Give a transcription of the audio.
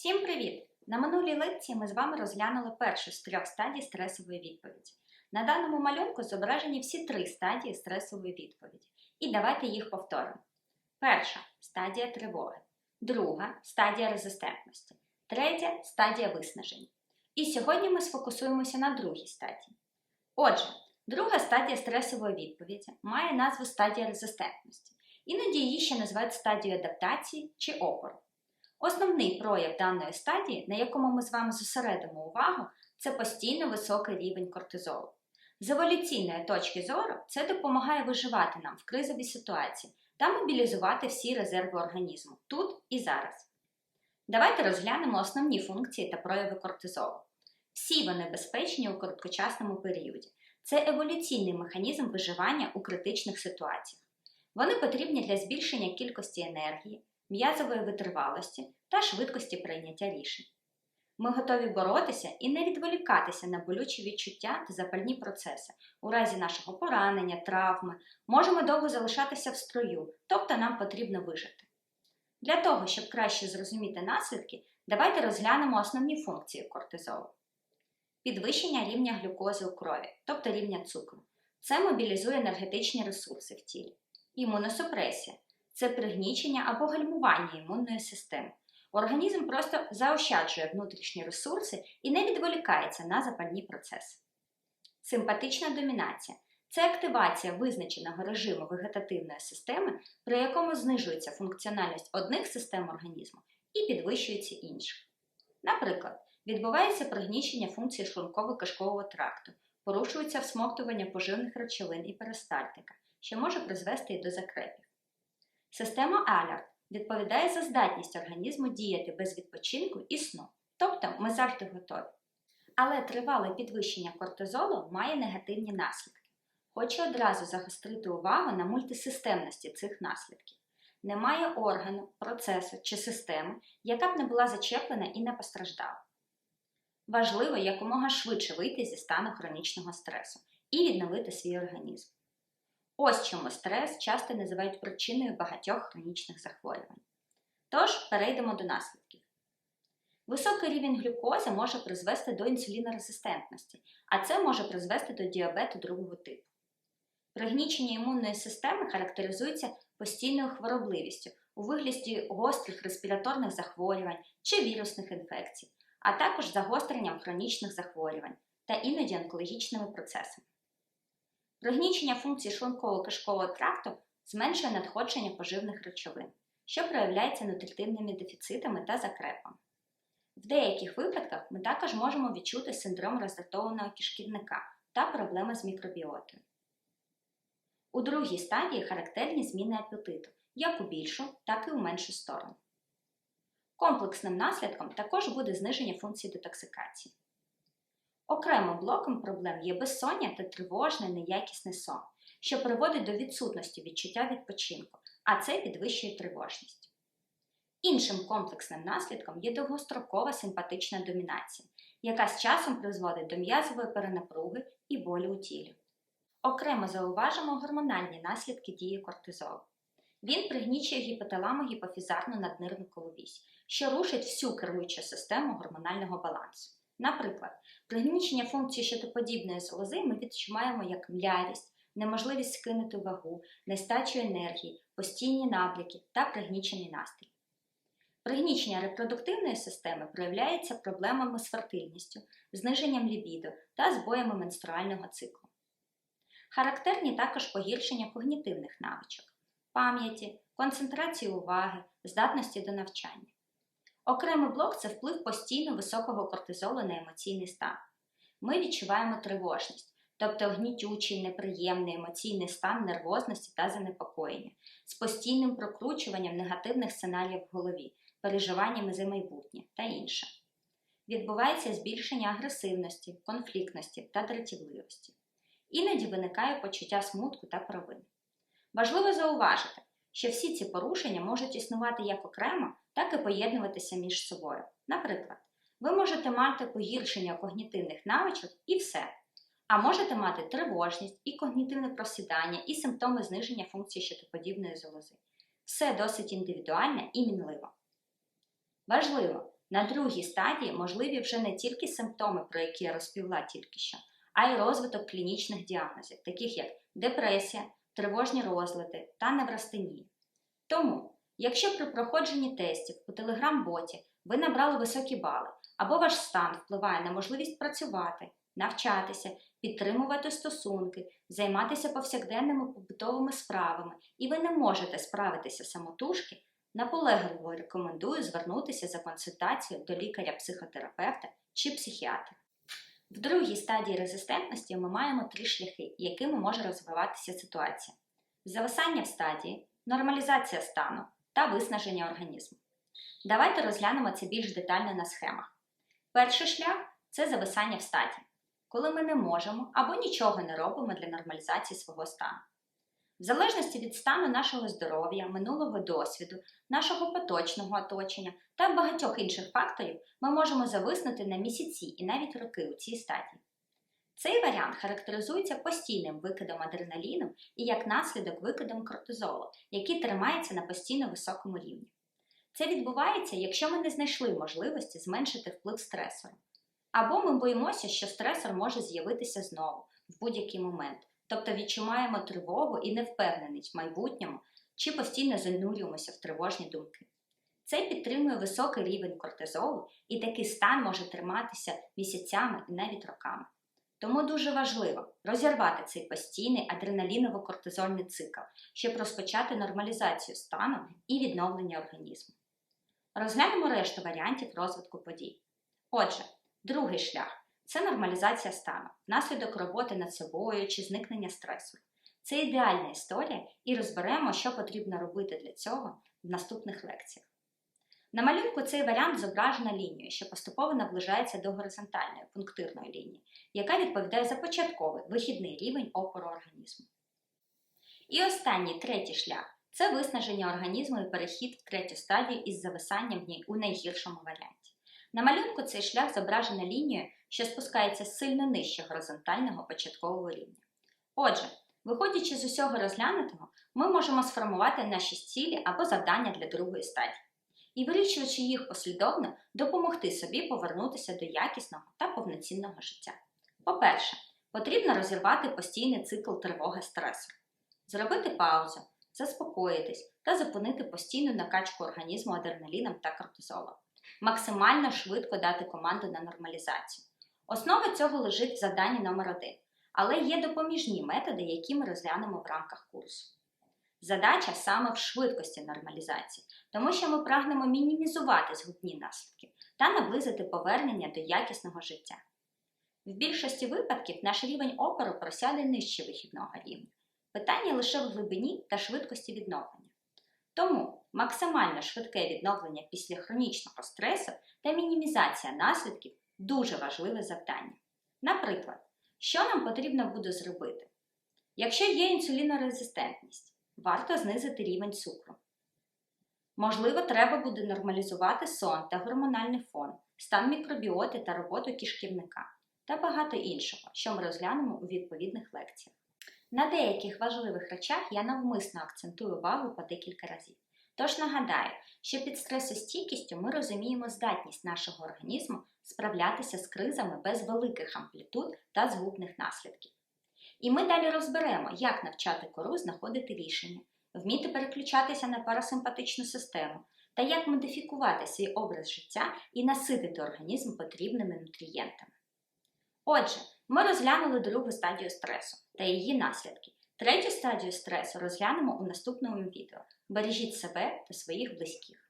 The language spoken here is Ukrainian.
Всім привіт! На минулій лекції ми з вами розглянули першу з трьох стадій стресової відповіді. На даному малюнку зображені всі три стадії стресової відповіді. І давайте їх повторимо. Перша стадія тривоги, друга стадія резистентності, третя стадія виснаження. І сьогодні ми сфокусуємося на другій стадії. Отже, друга стадія стресової відповіді має назву стадія резистентності. Іноді її ще називають стадією адаптації чи опору. Основний прояв даної стадії, на якому ми з вами зосередимо увагу, це постійно високий рівень кортизолу. З еволюційної точки зору це допомагає виживати нам в кризовій ситуації та мобілізувати всі резерви організму тут і зараз. Давайте розглянемо основні функції та прояви кортизолу. Всі вони безпечні у короткочасному періоді. Це еволюційний механізм виживання у критичних ситуаціях. Вони потрібні для збільшення кількості енергії, м'язової витривалості та швидкості прийняття рішень. Ми готові боротися і не відволікатися на болючі відчуття та запальні процеси. У разі нашого поранення, травми, можемо довго залишатися в строю, тобто нам потрібно вижити. Для того, щоб краще зрозуміти наслідки, давайте розглянемо основні функції кортизолу. Підвищення рівня глюкози у крові, тобто рівня цукру. Це мобілізує енергетичні ресурси в тілі. Імуносупресія це пригнічення або гальмування імунної системи. Організм просто заощаджує внутрішні ресурси і не відволікається на запальні процеси. Симпатична домінація це активація визначеного режиму вегетативної системи, при якому знижується функціональність одних систем організму і підвищується інших. Наприклад, відбувається пригнічення функції шлунково-кишкового тракту, порушується всмоктування поживних речовин і перистальтика, що може призвести і до закрепів. Система алерт відповідає за здатність організму діяти без відпочинку і сну, тобто ми завжди готові. Але тривале підвищення кортизолу має негативні наслідки. Хочу одразу загострити увагу на мультисистемності цих наслідків. Немає органу, процесу чи системи, яка б не була зачеплена і не постраждала. Важливо якомога швидше вийти зі стану хронічного стресу і відновити свій організм. Ось чому стрес часто називають причиною багатьох хронічних захворювань. Тож перейдемо до наслідків. Високий рівень глюкози може призвести до інсулінорезистентності, а це може призвести до діабету другого типу. Пригнічення імунної системи характеризується постійною хворобливістю у вигляді гострих респіраторних захворювань чи вірусних інфекцій, а також загостренням хронічних захворювань та іноді онкологічними процесами. Пригнічення функцій шлунково-кишкового тракту зменшує надходження поживних речовин, що проявляється нутритивними дефіцитами та закрепами. В деяких випадках ми також можемо відчути синдром роздратованого кишківника та проблеми з мікробіотою. У другій стадії характерні зміни апетиту як у більшу, так і у меншу сторону. Комплексним наслідком також буде зниження функції детоксикації. Окремим блоком проблем є безсоння та тривожний неякісний сон, що приводить до відсутності відчуття відпочинку, а це підвищує тривожність. Іншим комплексним наслідком є довгострокова симпатична домінація, яка з часом призводить до м'язової перенапруги і болю у тілі. Окремо зауважимо гормональні наслідки дії кортизолу. Він пригнічує гіпоталамо гіпофізарну наднирну коловісь, що рушить всю керуючу систему гормонального балансу. Наприклад, пригнічення функції щитоподібної залози ми відчуваємо як млявість, неможливість скинути вагу, нестачу енергії, постійні набряки та пригнічений настрій. Пригнічення репродуктивної системи проявляється проблемами з фертильністю, зниженням лібіду та збоями менструального циклу. Характерні також погіршення когнітивних навичок, пам'яті, концентрації уваги, здатності до навчання. Окремий блок це вплив постійно високого кортизолу на емоційний стан. Ми відчуваємо тривожність, тобто гнітючий, неприємний емоційний стан нервозності та занепокоєння, з постійним прокручуванням негативних сценаріїв в голові, переживаннями за майбутнє та інше. Відбувається збільшення агресивності, конфліктності та дратівливості. Іноді виникає почуття смутку та провини. Важливо зауважити, що всі ці порушення можуть існувати як окремо, так і поєднуватися між собою. Наприклад, ви можете мати погіршення когнітивних навичок і все. А можете мати тривожність і когнітивне просідання, і симптоми зниження функції щитоподібної залози. Все досить індивідуальне і мінливо. Важливо, На другій стадії можливі вже не тільки симптоми, про які я розповіла тільки що, а й розвиток клінічних діагнозів, таких як депресія, тривожні розлади та неврастенія. Тому, якщо при проходженні тестів у телеграм-боті ви набрали високі бали, або ваш стан впливає на можливість працювати, навчатися, підтримувати стосунки, займатися повсякденними побутовими справами, і ви не можете справитися самотужки, наполегливо рекомендую звернутися за консультацією до лікаря-психотерапевта чи психіатра. В другій стадії резистентності ми маємо три шляхи, якими може розвиватися ситуація: зависання в стадії, нормалізація стану та виснаження організму. Давайте розглянемо це більш детально на схемах. Перший шлях це зависання в стадії, коли ми не можемо або нічого не робимо для нормалізації свого стану. В залежності від стану нашого здоров'я, минулого досвіду, нашого поточного оточення та багатьох інших факторів ми можемо зависнути на місяці і навіть роки у цій стадії. Цей варіант характеризується постійним викидом адреналіну і як наслідок викидом кортизолу, який тримається на постійно високому рівні. Це відбувається, якщо ми не знайшли можливості зменшити вплив стресору. Або ми боїмося, що стресор може з'явитися знову в будь-який момент, тобто відчуваємо тривогу і невпевненість в майбутньому чи постійно занурюємося в тривожні думки. Це підтримує високий рівень кортизолу, і такий стан може триматися місяцями і навіть роками. Тому дуже важливо розірвати цей постійний адреналіново-кортизольний цикл, щоб розпочати нормалізацію стану і відновлення організму. Розглянемо решту варіантів розвитку подій. Отже, другий шлях це нормалізація стану, внаслідок роботи над собою чи зникнення стресу. Це ідеальна історія, і розберемо, що потрібно робити для цього в наступних лекціях. На малюнку цей варіант зображена лінією, що поступово наближається до горизонтальної пунктирної лінії, яка відповідає за початковий вихідний рівень опору організму. І останній третій шлях це виснаження організму і перехід в третю стадію із зависанням в ній у найгіршому варіанті. На малюнку цей шлях зображена лінією, що спускається сильно нижче горизонтального початкового рівня. Отже, виходячи з усього розглянутого, ми можемо сформувати наші цілі або завдання для другої стадії і, вирішуючи їх послідовно, допомогти собі повернутися до якісного та повноцінного життя. По-перше, потрібно розірвати постійний цикл тривоги стресу, зробити паузу, заспокоїтись та зупинити постійну накачку організму адреналіном та кортизолом, максимально швидко дати команду на нормалізацію. Основа цього лежить в завданні номер 1 але є допоміжні методи, які ми розглянемо в рамках курсу. Задача саме в швидкості нормалізації, тому що ми прагнемо мінімізувати згубні наслідки та наблизити повернення до якісного життя. В більшості випадків наш рівень опору просяде нижче вихідного рівня. Питання лише в глибині та швидкості відновлення. Тому максимально швидке відновлення після хронічного стресу та мінімізація наслідків дуже важливе завдання. Наприклад, що нам потрібно буде зробити? Якщо є інсулінорезистентність, варто знизити рівень цукру. Можливо, треба буде нормалізувати сон та гормональний фон, стан мікробіоти та роботу кишківника та багато іншого, що ми розглянемо у відповідних лекціях. На деяких важливих речах я навмисно акцентую увагу по декілька разів. Тож нагадаю, що під стресостійкістю ми розуміємо здатність нашого організму справлятися з кризами без великих амплітуд та згубних наслідків. І ми далі розберемо, як навчати кору знаходити рішення, вміти переключатися на парасимпатичну систему та як модифікувати свій образ життя і наситити організм потрібними нутрієнтами. Отже, ми розглянули другу стадію стресу та її наслідки. Третю стадію стресу розглянемо у наступному відео. Бережіть себе та своїх близьких.